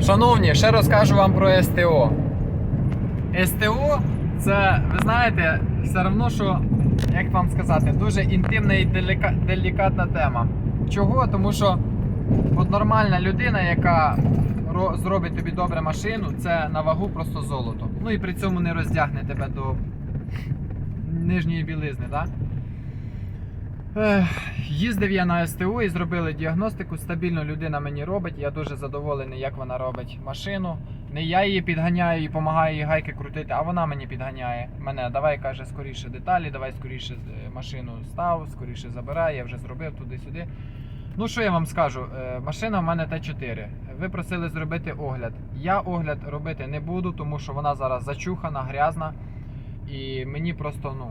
Шановні, ще розкажу вам про СТО. СТО це, ви знаєте, все одно, що, як вам сказати, дуже інтимна і деліка- делікатна тема. Чого? Тому що от нормальна людина, яка зробить тобі добре машину, це на вагу просто золото. Ну і при цьому не роздягне тебе до нижньої білизни, так? Їздив я на СТО і зробили діагностику. Стабільно людина мені робить. Я дуже задоволений, як вона робить машину. Не я її підганяю і допомагаю їй гайки крутити, а вона мені підганяє. Мене давай каже скоріше деталі, давай скоріше е, машину став, скоріше забирай, я вже зробив туди-сюди. Ну що я вам скажу? Е, Машина в мене Т4. Ви просили зробити огляд. Я огляд робити не буду, тому що вона зараз зачухана, грязна. І мені просто ну,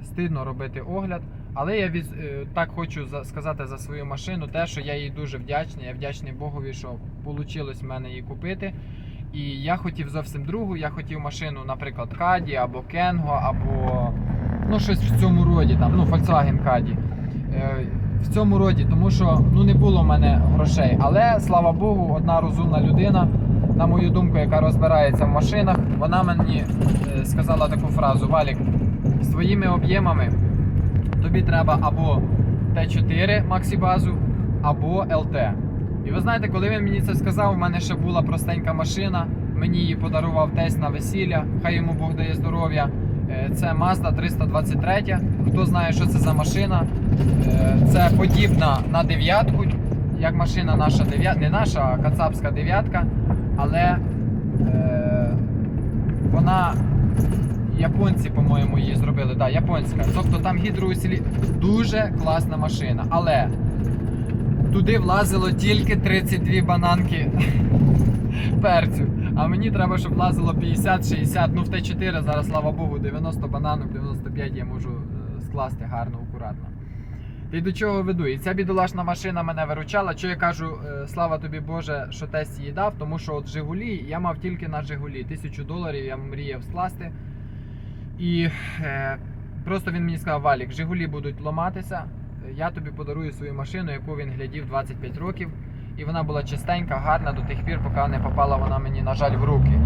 е, стидно робити огляд. Але я від, е, так хочу за- сказати за свою машину, те, що я їй дуже вдячний. Я вдячний Богові, що вийшло в мене її купити. І я хотів зовсім другу. Я хотів машину, наприклад, Каді або Кенго, або ну, щось в цьому роді, там, ну, Volkswagen Каді. Е, в цьому роді, тому що ну, не було в мене грошей. Але слава Богу, одна розумна людина, на мою думку, яка розбирається в машинах, вона мені е, сказала таку фразу: Валік, з твоїми об'ємами тобі треба або Т4 Максібазу, або ЛТ. І ви знаєте, коли він мені це сказав, у мене ще була простенька машина. Мені її подарував тесть на весілля. Хай йому Бог дає здоров'я. Е, Це Mazda 323. Хто знає, що це за машина? Е, Це подібна на дев'ятку, як машина наша дев'ятка, не наша, а кацапська дев'ятка. Але е, вона японці, по-моєму, її зробили. Да, японська. Тобто там гідроусилі дуже класна машина. Але туди влазило тільки 32 бананки перцю. А мені треба, щоб влазило 50-60. Ну в Т4 зараз, слава Богу, 90 бананок, 95 я можу е, скласти гарно, акуратно. Й до чого веду? І ця бідолашна машина мене виручала. Що я кажу, е, слава тобі Боже, що тест її дав, тому що от Жигулі я мав тільки на Жигулі. Тисячу доларів я мріяв скласти. І е, просто він мені сказав, Валік, Жигулі будуть ламатися. Я тобі подарую свою машину, яку він глядів 25 років. І вона була чистенька, гарна до тих пір, поки не попала вона мені, на жаль, в руки.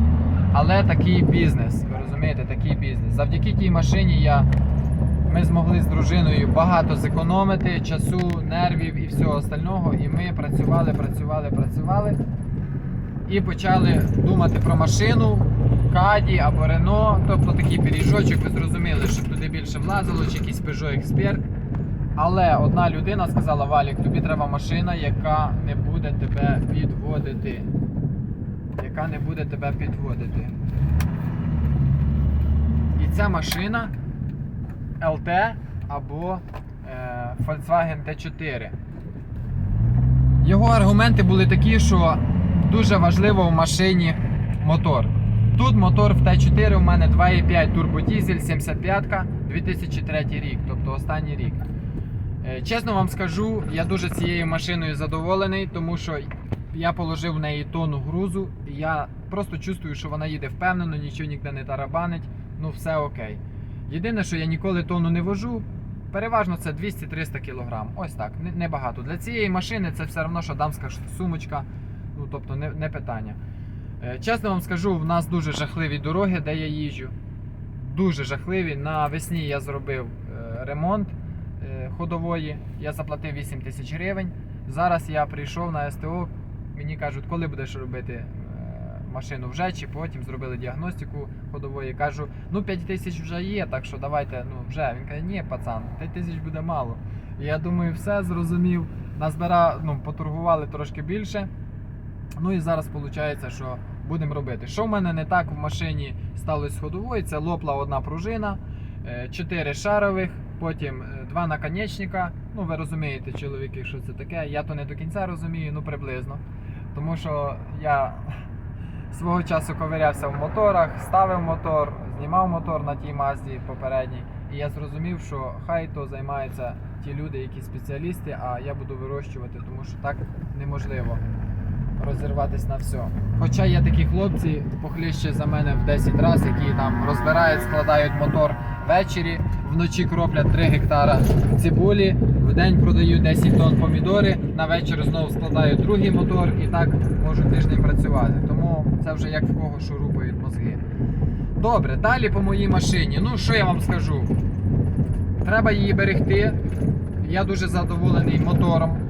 Але такий бізнес, ви розумієте, такий бізнес. Завдяки тій машині я, ми змогли з дружиною багато зекономити часу, нервів і всього остального. І ми працювали, працювали, працювали. І почали думати про машину, Каді або Рено, тобто такий пиріжочок, ви зрозуміли, щоб туди більше влазило, чи якийсь Peugeot Expert. Але одна людина сказала: Валік, тобі треба машина, яка не буде тебе підводити. Яка не буде тебе підводити. І ця машина LT або е, Volkswagen T4. Його аргументи були такі, що дуже важливо в машині мотор. Тут мотор в Т4 у мене 2,5 турбодізель, 75 2003 рік, тобто останній рік. Е, Чесно вам скажу, я дуже цією машиною задоволений, тому що я положив в неї тонну грузу, і я просто чувствую, що вона їде впевнено, нічого ніде не тарабанить, ну все окей. Єдине, що я ніколи тонну не вожу, переважно це 200-300 кг. Ось так, небагато. Для цієї машини це все одно, що дамська сумочка, ну тобто не, не питання. Е, Чесно вам скажу, в нас дуже жахливі дороги, де я їжджу. Дуже жахливі. Навесні я зробив е, ремонт е, ходової. Я заплатив 8 тисяч гривень. Зараз я прийшов на СТО. Мені кажуть, коли будеш робити машину вже чи потім зробили діагностику ходової. Кажу, ну 5 тисяч вже є, так що давайте, ну вже. Він каже, ні, пацан, 5 тисяч буде мало. Я думаю, все зрозумів. Назбира, ну, поторгували трошки більше. Ну і зараз виходить, що будемо робити. Що в мене не так в машині сталося з ходовою? Це лопла одна пружина, 4 шарових, потім е, два наконечника. Ну, ви розумієте, чоловіки, що це таке. Я то не до кінця розумію, ну приблизно. Тому що я свого часу ковирявся в моторах, ставив мотор, знімав мотор на тій мазді попередній. І я зрозумів, що хай то займаються ті люди, які спеціалісти, а я буду вирощувати, тому що так неможливо розірватися на все. Хоча є такі хлопці, похліще за мене в 10 разів, які там розбирають, складають мотор ввечері, вночі кроплять 3 гектара цибулі, в день продаю 10 тонн помідори, на вечір знову складаю другий мотор і так можу тиждень працювати. Тому це вже як в кого шурупають мозги. Добре, далі по моїй машині. Ну, що я вам скажу? Треба її берегти. Я дуже задоволений мотором.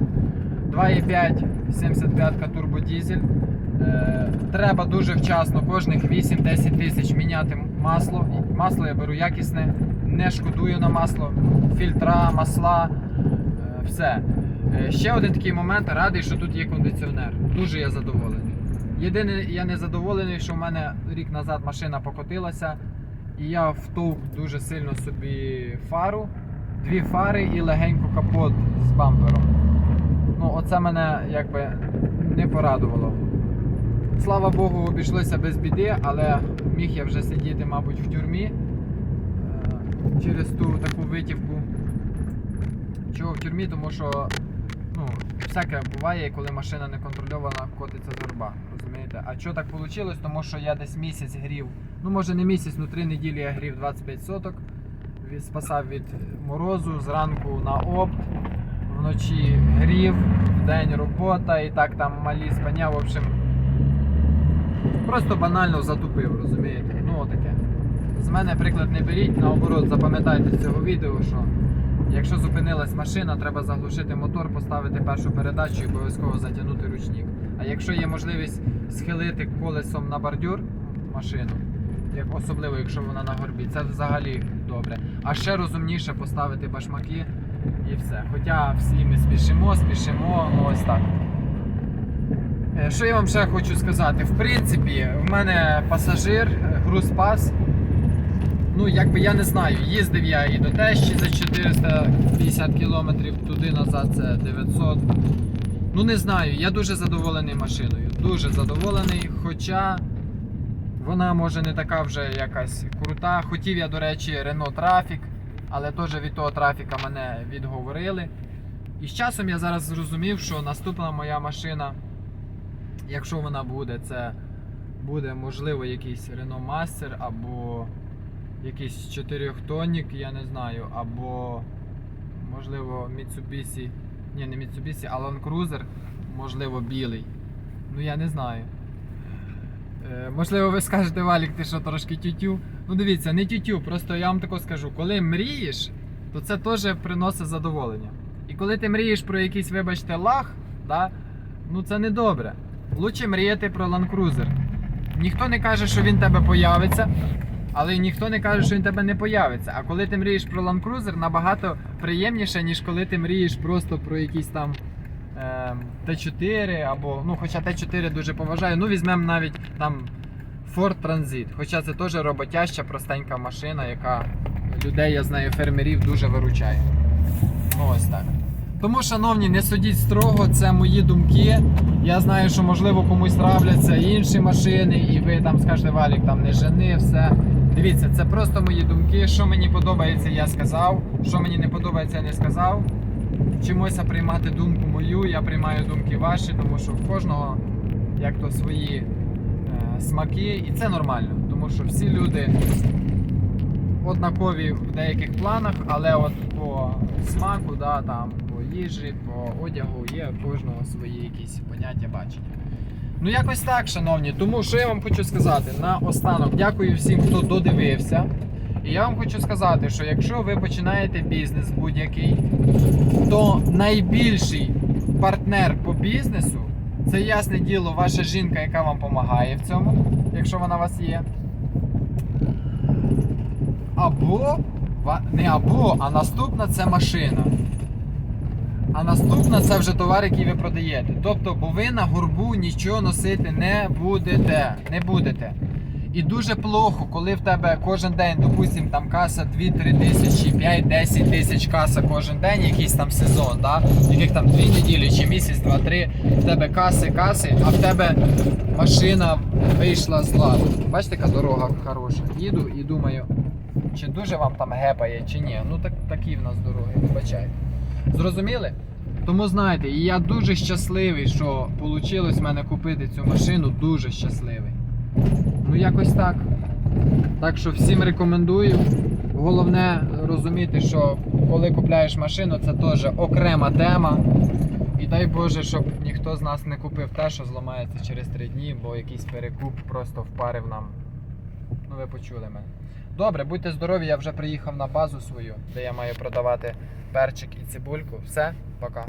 2,5 75 турбодізель. Е, треба дуже вчасно, кожних 8-10 тисяч міняти масло. Масло я беру якісне, не шкодую на масло, фільтра, масла, е, все. Е, ще один такий момент, радий, що тут є кондиціонер. Дуже я задоволений. Єдине, я не задоволений, що в мене рік назад машина покотилася, і я втовк дуже сильно собі фару, дві фари і легенько капот з бампером. Ну, оце мене якби не порадувало. Слава Богу, обійшлося без біди, але міг я вже сидіти, мабуть, в тюрмі е, через ту таку витівку. Чого в тюрмі? Тому що ну, всяке буває, коли машина не контрольована, котиться з горба. Розумієте? А що так вийшло? Тому що я десь місяць грів. Ну, може не місяць, ну три неділі я грів 25 соток. Спасав від морозу, зранку на опт, вночі грів, вдень робота і так там малі спання. В общем, просто банально затупив, розумієте? Ну отаке. З мене приклад не беріть, наоборот, запам'ятайте з цього відео, що якщо зупинилась машина, треба заглушити мотор, поставити першу передачу і обов'язково затягнути ручник. А якщо є можливість схилити колесом на бордюр машину, як особливо, якщо вона на горбі, це взагалі добре. А ще розумніше поставити башмаки і все. Хоча всі ми спішимо, спішимо, ну ось так. Е, Що я вам ще хочу сказати? В принципі, в мене пасажир, е, грузпас. Ну, якби я не знаю, їздив я і до Тещі за 450 кілометрів, туди назад це 900. Ну не знаю, я дуже задоволений машиною. Дуже задоволений, хоча вона може не така вже якась крута. Хотів я, до речі, Renault Trafic, але теж від того трафіка мене відговорили. І з часом я зараз зрозумів, що наступна моя машина, якщо вона буде, це буде можливо якийсь Renault Master або якийсь чотирьохтонник, я не знаю, або можливо Mitsubishi, ні, не Mitsubishi, а Land Cruiser, можливо, білий. Ну я не знаю. Е, можливо, ви скажете, Валік, ти що трошки тютю. Ну дивіться, не тютю, просто я вам тако скажу, коли мрієш, то це теж приносить задоволення. І коли ти мрієш про якийсь, вибачте, лаг, да, ну це не добре. Лучше мріяти про Cruiser. Ніхто не каже, що він тебе появиться, але ніхто не каже, що він тебе не появиться. А коли ти мрієш про Cruiser, набагато приємніше, ніж коли ти мрієш просто про якийсь там ем, Т4 або, ну, хоча Т4 дуже поважаю, ну візьмемо навіть там Ford Transit. Хоча це теж роботяща, простенька машина, яка людей, я знаю, фермерів дуже виручає. Ось так. Тому, шановні, не судіть строго, це мої думки. Я знаю, що можливо комусь нравляться інші машини, і ви там скажете, Валік, там не жени, все. Дивіться, це просто мої думки. Що мені подобається, я сказав. Що мені не подобається, я не сказав. Чимося приймати думку мою, я приймаю думки ваші, тому що в кожного як то свої смаки, і це нормально, тому що всі люди однакові в деяких планах, але от по смаку, да, там, по їжі, по одягу є у кожного свої якісь поняття бачення. Ну, якось так, шановні. Тому що я вам хочу сказати на останок, дякую всім, хто додивився. І я вам хочу сказати, що якщо ви починаєте бізнес будь-який, то найбільший партнер по бізнесу це ясне діло ваша жінка, яка вам допомагає в цьому, якщо вона у вас є. Або не або, а наступна це машина. А наступна це вже товар, який ви продаєте. Тобто, бо ви на горбу нічого носити не будете. Не будете. І дуже плохо, коли в тебе кожен день, допустим, там каса 2-3 тисячі, 5-10 тисяч каса кожен день, якийсь там сезон, да? яких там 2 неділі чи місяць, 2-3, в тебе каси, каси, а в тебе машина вийшла з ладу. Бачите, яка дорога хороша. Їду і думаю, чи дуже вам там гепає, чи ні. Ну так, такі в нас дороги, вибачайте. Зрозуміли? Тому знаєте, я дуже щасливий, що вийшло в мене купити цю машину, дуже щасливий. Ну якось так. Так що всім рекомендую. головне розуміти, що коли купляєш машину, це теж окрема тема. І дай Боже, щоб ніхто з нас не купив те, що зламається через три дні, бо якийсь перекуп просто впарив нам. Ну, ви почули мене. Добре, будьте здорові, я вже приїхав на базу свою, де я маю продавати перчик і цибульку. Все, пока.